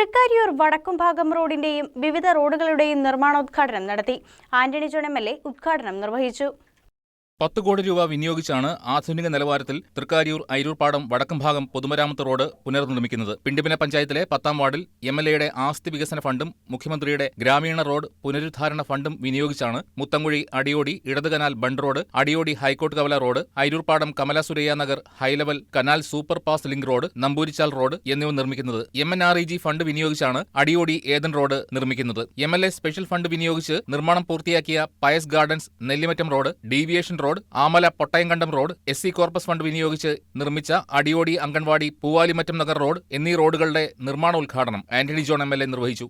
തൃക്കാരിയൂർ വടക്കുംഭാഗം റോഡിന്റെയും വിവിധ റോഡുകളുടെയും നിർമ്മാണോദ്ഘാടനം നടത്തി. Antony John M L A ഉദ്ഘാടനം നിർവഹിച്ചു. പത്ത് കോടി രൂപ വിനിയോഗിച്ചാണ് ആധുനിക നിലവാരത്തിൽ തൃക്കാരിയൂർ അയിരൂർപ്പാടം വടക്കുംഭാഗം പൊതുമരാമത്ത് റോഡ് പുനർനിർമ്മിക്കുന്നത്. പിണ്ടിമന പഞ്ചായത്തിലെ പത്താം വാർഡിൽ എം എൽ എയുടെ ആസ്തി വികസന ഫണ്ടും മുഖ്യമന്ത്രിയുടെ ഗ്രാമീണ റോഡ് പുനരുദ്ധാരണ ഫണ്ടും വിനിയോഗിച്ചാണ് മുത്തങ്കുഴി അടിയോടി ഇടത് canal bund road Adiyodi high court കവല road Ayiroorpadam Kamala Surayya Nagar high level canal super pass link road Nambooricchal road എന്നിവ നിർമ്മിക്കുന്നത്. M N R E G fund വിനിയോഗിച്ചാണ് Adiyodi ഏതൻ റോഡ് നിർമ്മിക്കുന്നത്. M L A special fund വിനിയോഗിച്ച് നിർമ്മാണം പൂർത്തിയാക്കിയ Pious Gardens Nellimattom road deviation road Amala Pottayamkandam road S C corpus fund വിനിയോഗിച്ച് നിർമ്മിച്ച Adiyodi anganwadi പൂവാലിമറ്റം Nagar road എന്നീ റോഡുകളുടെ നിർമ്മാണോദ്ഘാടനം Antony John M L A നിർവഹിച്ചു.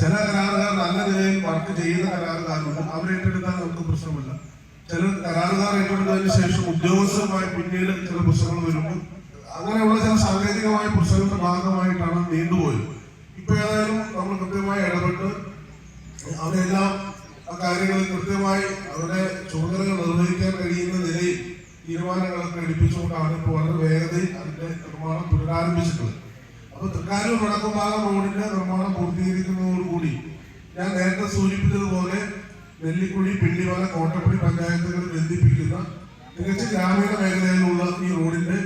ചില കരാറുകാർ നല്ല നിലയിൽ വർക്ക് ചെയ്യുന്ന കരാറുകാരുണ്ട്. അവരേറ്റെടുത്താൽ നമുക്ക് പ്രശ്നമില്ല. ചില കരാറുകാർ ഏറ്റെടുത്തതിന് ശേഷം ഉദ്യോഗസ്ഥരുമായി പിന്നീട് ചില പ്രശ്നങ്ങൾ വരുമ്പോൾ അങ്ങനെയുള്ള ചില സാങ്കേതികമായ പ്രശ്നങ്ങളുടെ ഭാഗമായിട്ടാണ് അവരെല്ലാം ആ കാര്യങ്ങളിൽ കൃത്യമായി അവരുടെ ചുമതലകൾ നിർവഹിക്കാൻ കഴിയുന്ന നിലയിൽ തീരുമാനങ്ങളൊക്കെ എടുപ്പിച്ചുകൊണ്ടാണ് ഇപ്പോൾ വളരെ വേഗതയിൽ അതിന്റെ നിർമ്മാണം പുനരാരംഭിച്ചിട്ടുള്ളത്. അപ്പൊ തൃക്കാരൂർ വടക്കുംഭാഗം റോഡിന്റെ നിർമ്മാണം പൂർത്തീകരിക്കുന്നതോടുകൂടി ഞാൻ നേരത്തെ സൂചിപ്പിച്ചതുപോലെ നെല്ലിക്കുഴി പിള്ളിമല കോട്ടപ്പടി പഞ്ചായത്തുകൾ ബന്ധിപ്പിക്കുന്ന മികച്ച ഗ്രാമീണ മേഖലയിലുള്ള ഈ റോഡിന്റെ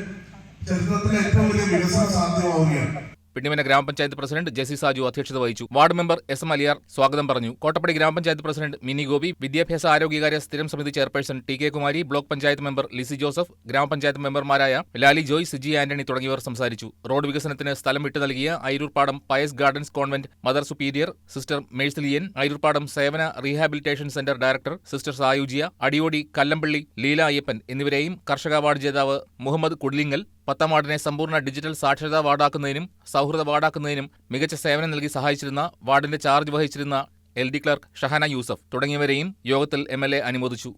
ചരിത്രത്തിലെ ഏറ്റവും വലിയ വികസനം സാധ്യമാവുകയാണ്. പിണ്ടിമന ഗ്രാമപഞ്ചായത്ത് പ്രസിഡന്റ് ജെസി സാജു അധ്യക്ഷത വഹിച്ചു. Ward member S M Aliyar സ്വാഗതം പറഞ്ഞു. കോട്ടപ്പടി ഗ്രാമപഞ്ചായത്ത് പ്രസിഡന്റ് മിനി ഗോപി വിദ്യാഭ്യാസ ആരോഗ്യകാര്യ സ്ഥിരം സമിതി chairperson T K Kumari block panchayat member Lissy Joseph ഗ്രാമപഞ്ചായത്ത് മെമ്പർമാരായ ലാലി ജോയ് സിജി ആന്റണി തുടങ്ങിയവർ സംസാരിച്ചു. റോഡ് വികസനത്തിന് സ്ഥലം വിട്ടു നൽകിയ Ayiroorpadam Pious Gardens convent mother superior sister Mercilian Ayiroorpadam Sevana rehabilitation centre director sister Sayujya Adiyodi Kallampally Leela Ayyappan എന്നിവരെയും കർഷക അവാർഡ് ജേതാവ് മുഹമ്മദ് കുഡ്ലിങ്ങൽ പത്താം വാർഡിനെ സമ്പൂർണ ഡിജിറ്റൽ സാക്ഷരതാ വാർഡാക്കുന്നതിനും സൗഹൃദ വാർഡാക്കുന്നതിനും മികച്ച സേവനം നൽകി സഹായിച്ചിരുന്ന വാർഡിന്റെ charge വഹിച്ചിരുന്ന L D clerk Shahana Yusuf തുടങ്ങിയവരെയും യോഗത്തിൽ എം അനുമോദിച്ചു.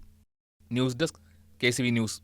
News desk K news.